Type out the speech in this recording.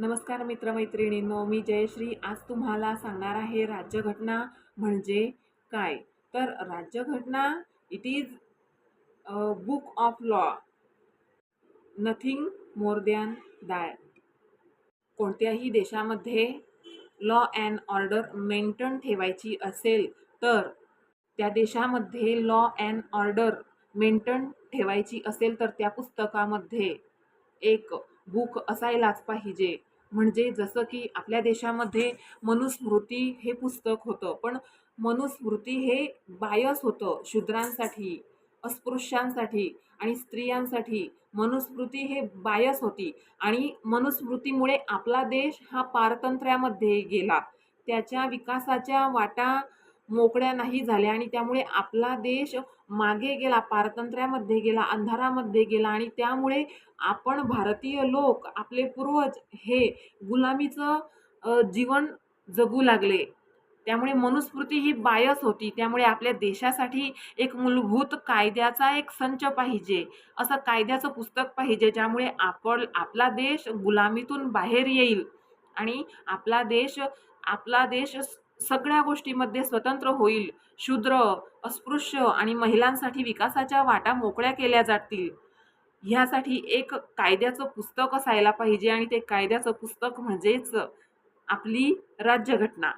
नमस्कार मित्रमैत्रिणींनो मी जयश्री. आज तुम्हाला सांगणार आहे राज्यघटना म्हणजे काय? तर राज्यघटना it is book of law nothing more than that कोणत्याही देशामध्ये लॉ अँड ऑर्डर मेंटेन ठेवायची असेल तर त्या देशामध्ये लॉ अँड ऑर्डर मेंटेन ठेवायची असेल तर त्या पुस्तकामध्ये एक बुक असायलाच पाहिजे. म्हणजे जसं की आपल्या देशामध्ये मनुस्मृती हे पुस्तक होतं पण मनुस्मृती हे बायस होतं शूद्रांसाठी अस्पृश्यांसाठी आणि स्त्रियांसाठी. मनुस्मृती हे बायस होती आणि मनुस्मृतीमुळे आपला देश हा पारतंत्र्यामध्ये गेला. त्याच्या विकासाच्या वाटा मोकळ्या नाही झाल्या आणि त्यामुळे आपला देश मागे गेला पारतंत्र्यामध्ये गेला अंधारामध्ये गेला आणि त्यामुळे आपण भारतीय लोक आपले पूर्वज हे गुलामीचं जीवन जगू लागले. त्यामुळे मनुस्मृती ही बायस होती. त्यामुळे आपल्या देशासाठी एक मूलभूत कायद्याचा एक संच पाहिजे. असं कायद्याचं पुस्तक पाहिजे ज्यामुळे आपण आपला देश गुलामीतून बाहेर येईल आणि आपला देश आपला देश सगळ्या गोष्टीमध्ये स्वतंत्र होईल शूद्र अस्पृश्य आणि महिलांसाठी विकासाच्या वाटा मोकळ्या केल्या जातील. ह्यासाठी एक कायद्याचं पुस्तक असायला पाहिजे आणि ते कायद्याचं पुस्तक म्हणजेच आपली राज्यघटना.